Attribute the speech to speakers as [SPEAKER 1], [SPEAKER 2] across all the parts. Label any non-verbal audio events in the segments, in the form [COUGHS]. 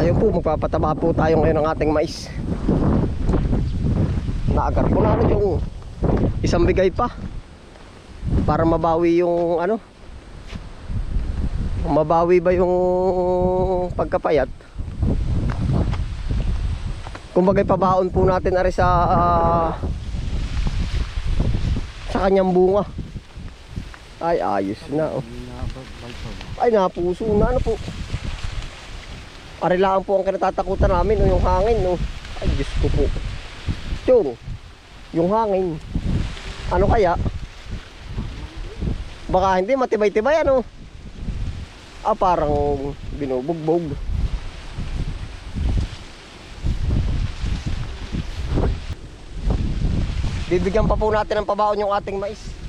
[SPEAKER 1] Ayun po, magpapataba po tayo ngayon ng ating mais. Naagar po na ano yung isang bigay pa. Para mabawi yung ano. Mabawi ba yung pagkapayat? Kumbagay pabaon po natin ari sa ah, sa kanyang bunga. Ay, ayos na. Oh. Ay, napuso na. Ano po? Arilaan po ang kinatatakutan namin, no, yung hangin. No. Ay, Diyos ko po. Chong, yung hangin. Ano kaya? Baka hindi, matibay-tibay ano? Ah, parang binubugbog. Bibigyan pa po natin ng pabaon yung ating mais.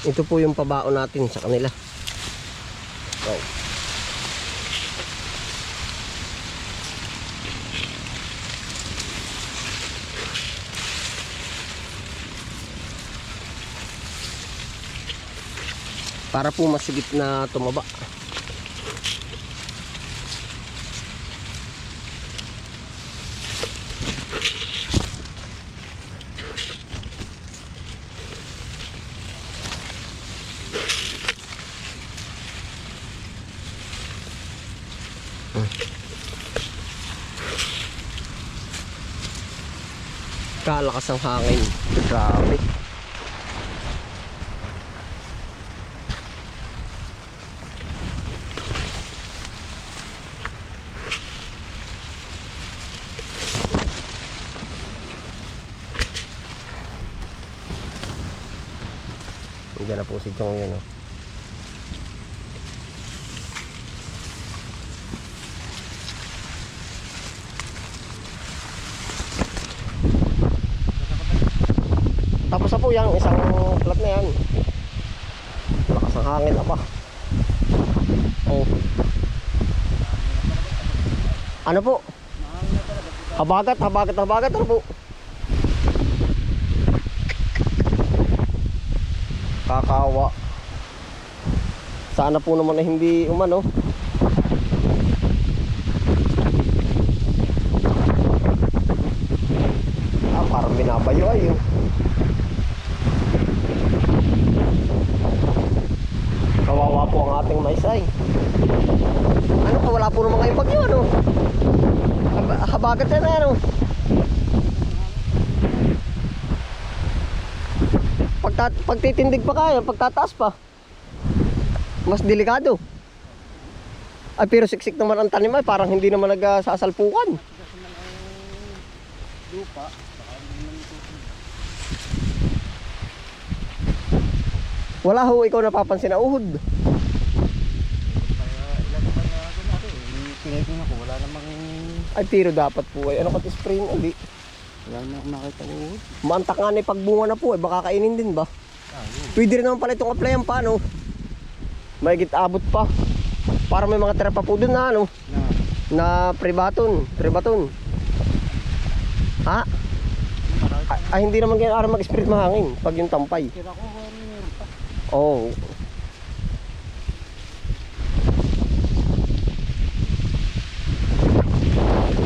[SPEAKER 1] Ito po yung pabaon natin sa kanila. Wow. Para po masigit na tumaba. Kalakas ang hangin. Grabe. Diyan na po si Chong yun. Oh. Po isang plat na yan. Lakas ng hangin na. Oh. Ano po? Habagat, habagat, habagat. Ano po? Kakawa. Sana po naman na hindi umano. Ah, parang binabayo ay oh. Kawawa po ang ating maisay. Ano ka, wala po naman ngayong bagyo, ano? Hab- Pagta pagtitindig pa kayo, pagtataas pa. Mas delikado. Ay, pero siksik naman ang tanim ay parang hindi naman nagsasalpukan.
[SPEAKER 2] Lupa.
[SPEAKER 1] Wala ho, ikaw napapansin na uhod.
[SPEAKER 2] Kaya ilan pa na ako na rin. Tinitingnan ko, wala namang,
[SPEAKER 1] Ay, pero dapat po ay ano kat spring uli.
[SPEAKER 2] wala namang ako nakita ko.
[SPEAKER 1] Maantak nga na pagbunga na po eh, baka kainin din ba?
[SPEAKER 2] Ah, yun.
[SPEAKER 1] Pwede rin naman pala itong applyan pa, no? Mahigit abot pa. Para may mga tira pa po dun na, ano?
[SPEAKER 2] Na,
[SPEAKER 1] Na pribaton, pribaton. Ha? Ay, ay, hindi naman ganyan araw mag-spirit mahangin pag yung tampay.
[SPEAKER 2] Kira ko meron pa.
[SPEAKER 1] Oo. Oh.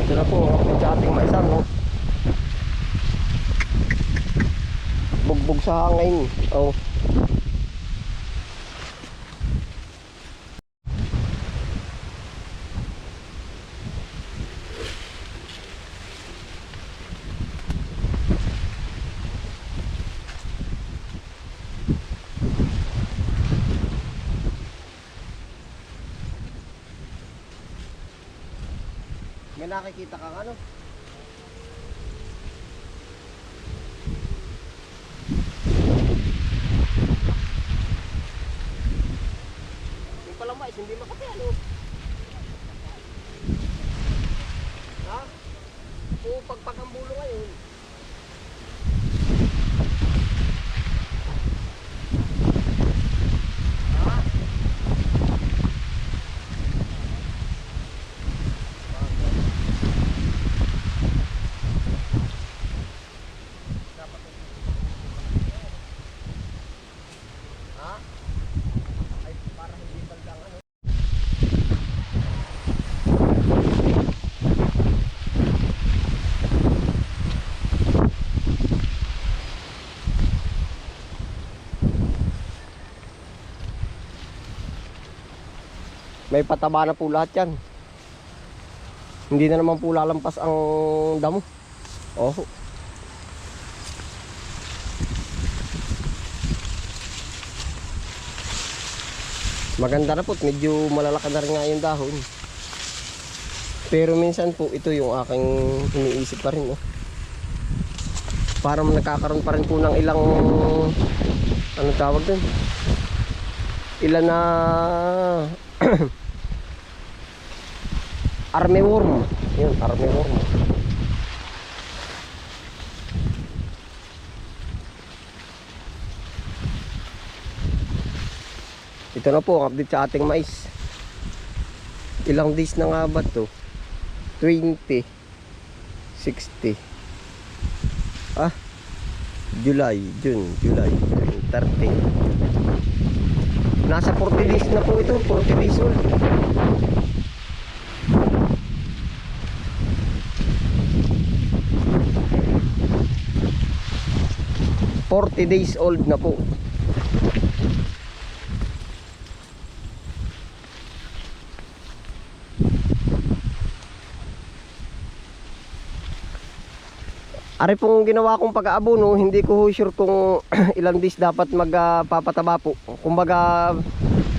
[SPEAKER 1] Ito na po, ang update sa ating maisan, no? Bugbog sa hangin. Oh. May nakikita kang ano? Mais, hindi makati ano? Ha? Oo, pagpagambulo ngayon. May pataba na po lahat yan. Hindi na naman po lalampas ang damo. Oh. Maganda na po, medyo malalaki na rin nga yung dahon. Pero minsan po, ito yung aking iniisip pa rin. Oh. Para nagkakaroon pa rin po ng ilang, ano tawag dun? Ilan na, [COUGHS] armyworm. Yun, armyworm. Ito na po update sa ating mais. Ilang days na nga ba to? 20 60 Ah July, June, July 30 Nasa 40 days na po ito 40 days old Forty days old na po Ari pong ginawa kong pag-aabono, hindi ko sure kung [CLEARS THROAT] ilang days dapat magpapataba po. Kumbaga,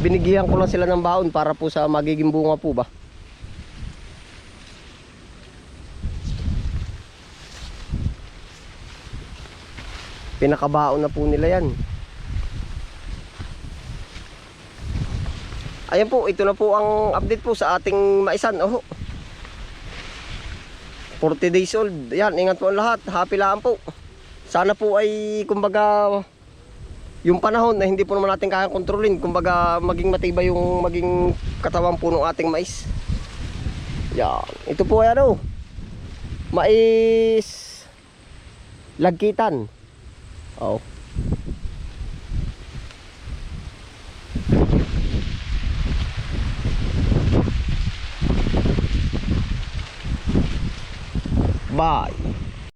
[SPEAKER 1] binigyan ko lang sila ng baon para po sa magiging bunga po ba. Pinakabaon na po nila yan. Ayan po, ito na po ang update po sa ating maisan. Oh. 40 days old. Yan, ingat po ang lahat. Happy lang po. Sana po ay, kumbaga, yung panahon na hindi po naman natin kaya kontrolin. Kumbaga, maging matibay yung maging katawan po ng ating mais. Yan. Ito po ay ano, mais lagkitan. Oh. Bye.